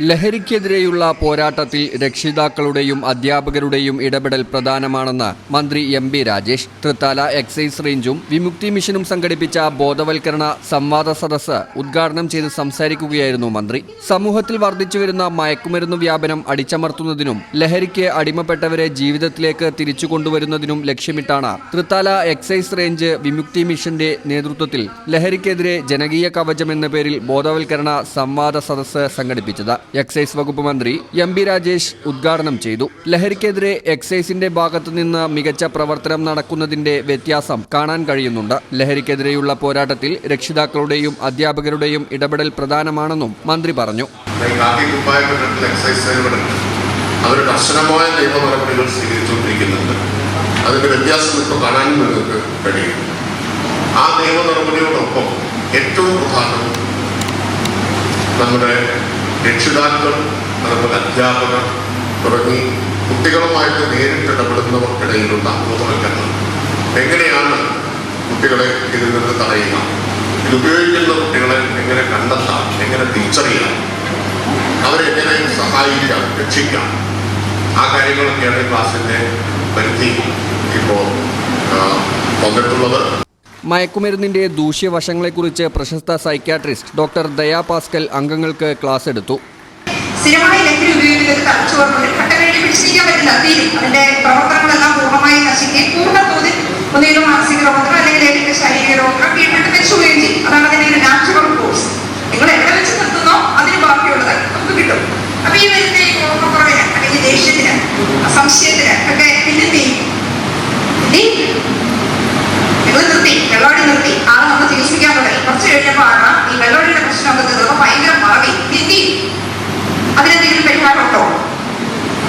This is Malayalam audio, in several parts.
ലഹരിക്കെതിരെയുള്ള പോരാട്ടത്തിൽ രക്ഷിതാക്കളുടെയും അധ്യാപകരുടെയും ഇടപെടൽ പ്രധാനമാണെന്ന് മന്ത്രി M B Rajesh. Thrithala excise റേഞ്ചും Vimukthi മിഷനും സംഘടിപ്പിച്ച ബോധവൽക്കരണ സംവാദ സദസ്സ് ഉദ്ഘാടനം ചെയ്ത് സംസാരിക്കുകയായിരുന്നു മന്ത്രി. സമൂഹത്തിൽ വർദ്ധിച്ചുവരുന്ന മയക്കുമരുന്ന് വ്യാപനം അടിച്ചമർത്തുന്നതിനും ലഹരിക്ക് അടിമപ്പെട്ടവരെ ജീവിതത്തിലേക്ക് തിരിച്ചു കൊണ്ടുവരുന്നതിനും ലക്ഷ്യമിട്ടാണ് തൃത്താല എക്സൈസ് റേഞ്ച് വിമുക്തി മിഷന്റെ നേതൃത്വത്തിൽ ലഹരിക്കെതിരെ ജനകീയ കവചം എന്ന പേരിൽ ബോധവൽക്കരണ സംവാദ സദസ്സ് സംഘടിപ്പിച്ചത്. എക്സൈസ് വകുപ്പ് മന്ത്രി എം ബി രാജേഷ് ഉദ്ഘാടനം ചെയ്തു. ലഹരിക്കെതിരെ എക്സൈസിന്റെ ഭാഗത്തു നിന്ന് മികച്ച പ്രവർത്തനം നടക്കുന്നതിന്റെ വ്യത്യാസം കാണാൻ കഴിയുന്നുണ്ട്. ലഹരിക്കെതിരെയുള്ള പോരാട്ടത്തിൽ രക്ഷിതാക്കളുടെയും അധ്യാപകരുടെയും ഇടപെടൽ പ്രധാനമാണെന്നും മന്ത്രി പറഞ്ഞു. അതിന്റെ വ്യത്യാസം ഇപ്പോൾ കാണാനും നിങ്ങൾക്ക് കഴിയും. ആ നിയമ നടപടിയോടൊപ്പം രക്ഷിതാക്കൾ അതുപോലെ അധ്യാപകർ തുടങ്ങി കുട്ടികളുമായിട്ട് നേരിട്ട് ഇടപെടുന്നവർക്കിടയിലുള്ള ബോധവൽക്കരണം. എങ്ങനെയാണ് കുട്ടികളെ ഇതിൽ നിന്ന് തടയുക? ഇത് ഉപയോഗിക്കുന്ന കുട്ടികളെ എങ്ങനെ കണ്ടെത്താം? എങ്ങനെ തിരിച്ചറിയാം? അവരെ എങ്ങനെ സഹായിക്കാം രക്ഷിക്കാം? ആ കാര്യങ്ങളൊക്കെയാണ് ഈ ക്ലാസ്സിന്റെ പരിധി ഇപ്പോൾ വന്നിട്ടുള്ളത്. മയക്കുമരുന്നിന്റെ ദൂഷ്യവശങ്ങളെക്കുറിച്ച് പ്രശസ്ത സൈക്യാട്രിസ്റ്റ് ഡോക്ടർ ദയാ പാസ്കൽ അംഗങ്ങൾക്ക് ക്ലാസ് എടുത്തു. സ്ഥിരമായി ലഹരി ഉപയോഗിക്കുന്നത് തലച്ചോറിന് ഒരു ഘട്ടം കഴിഞ്ഞ് പിടിച്ചിരിക്കാൻ പറ്റില്ല. തീരും. അതിന്റെ പ്രവർത്തനങ്ങളെല്ലാം പൂർണമായി നശിക്കുകയും പൂർണ തോതിൽ ഒന്നുകിലും മാനസിക രോഗത്തിനോ അല്ലെങ്കിൽ ഏതെങ്കിലും ശാരീരിക രോഗത്തിനോ കീഴ്പ്പെട്ട് മരിച്ചുകയും ചെയ്യും. അതാണ് അതിന്റെ ഒരു നാച്ചുറൽ കോഴ്സ് നിങ്ങൾ എവിടെ വെച്ച് നിർത്തുന്നോ അതിന് ബാക്കിയുള്ളത് നമുക്ക് കിട്ടും. അപ്പൊ ഈ വരുന്ന ഈ ഓർമ്മക്കുറവിന് അല്ലെങ്കിൽ ദേഷ്യത്തിന് സംശയത്തിന് ഒക്കെ പിന്നെ നിങ്ങൾ നിർത്തി വെള്ളോടി നിർത്തി. ആളെ നമ്മൾ ചികിത്സിക്കാൻ തുടങ്ങി. കുറച്ച് കഴിഞ്ഞപ്പോഴാണ് ഈ വെള്ളോടിയുടെ പ്രശ്നമൊക്കെ എന്തി അതിനെന്തെങ്കിലും പരിഹാരമുണ്ടോ?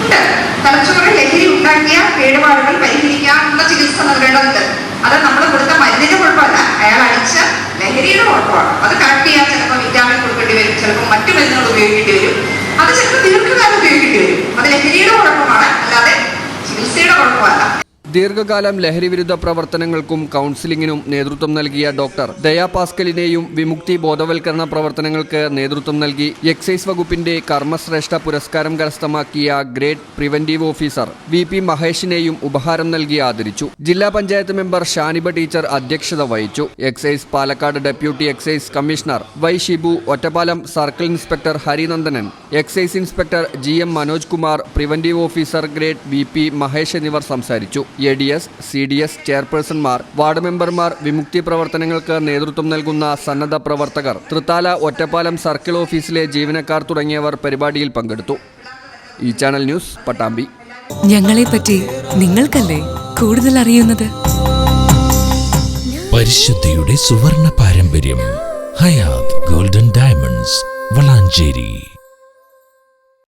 ഉണ്ട്. തലച്ചോറിൽ ലഹരി ഉണ്ടാക്കിയ കേടുപാടുകൾ പരിഹരിക്കാനുള്ള ചികിത്സ നൽകേണ്ടതുണ്ട്. അത് നമ്മൾ കൊടുത്ത മരുന്നിന്റെ കുഴപ്പമല്ല. അയാൾ അടിച്ച ലഹരിയുടെ കുഴപ്പമാണ്. അത് കറക്റ്റ് ചെയ്യാൻ ചിലപ്പോൾ വിറ്റാമിൻ കൊടുക്കേണ്ടി വരും. ചിലപ്പോൾ മറ്റു മരുന്നുകൾ ഉപയോഗിക്കേണ്ടി വരും. അത് ചിലപ്പോൾ ദീർഘകാലം ഉപയോഗിക്കേണ്ടി വരും. അത് ലഹരിയുടെ കുഴപ്പമാണ്. അല്ലാതെ ചികിത്സയുടെ കുഴപ്പമല്ല. ദീർഘകാലം ലഹരിവിരുദ്ധ പ്രവർത്തനങ്ങൾക്കും കൗൺസിലിംഗിനും നേതൃത്വം നൽകിയ ഡോക്ടർ ദയാ പാസ്കലിനെയും വിമുക്തി ബോധവൽക്കരണ പ്രവർത്തനങ്ങൾക്ക് നേതൃത്വം നൽകി എക്സൈസ് വകുപ്പിന്റെ കർമ്മശ്രേഷ്ഠ പുരസ്കാരം കരസ്ഥമാക്കിയ grade preventive officer V P മഹേഷിനെയും ഉപഹാരം നൽകി ആദരിച്ചു. ജില്ലാ പഞ്ചായത്ത് മെമ്പർ ഷാനിബ ടീച്ചർ അധ്യക്ഷത വഹിച്ചു. Excise Palakkad deputy excise commissioner Y Shibu Ottapalam circle inspector Harinandanan excise inspector G M Manoj Kumar preventive officer grade V P Mahesh എന്നിവർ സംസാരിച്ചു. A D S C D S ചെയർപേഴ്സൺമാർ ward മെമ്പർമാർ വിമുക്തി പ്രവർത്തനങ്ങൾക്ക് നേതൃത്വം നൽകുന്ന സന്നദ്ധ പ്രവർത്തകർ തൃത്താല ഒറ്റപ്പാലം സർക്കിൾ ഓഫീസിലെ ജീവനക്കാർ തുടങ്ങിയവർ പരിപാടിയിൽ പങ്കെടുത്തു. ഈ ചാനൽ ന്യൂസ് പട്ടാമ്പി. ഞങ്ങളെ പറ്റി നിങ്ങൾക്കല്ലേ കൂടുതൽ അറിയുന്നത്? പരിശുദ്ധിയുടെ സുവർണ പാരമ്പര്യം ഹയാത് ഗോൾഡൻ ഡയമണ്ട്സ് വളാഞ്ചേരി.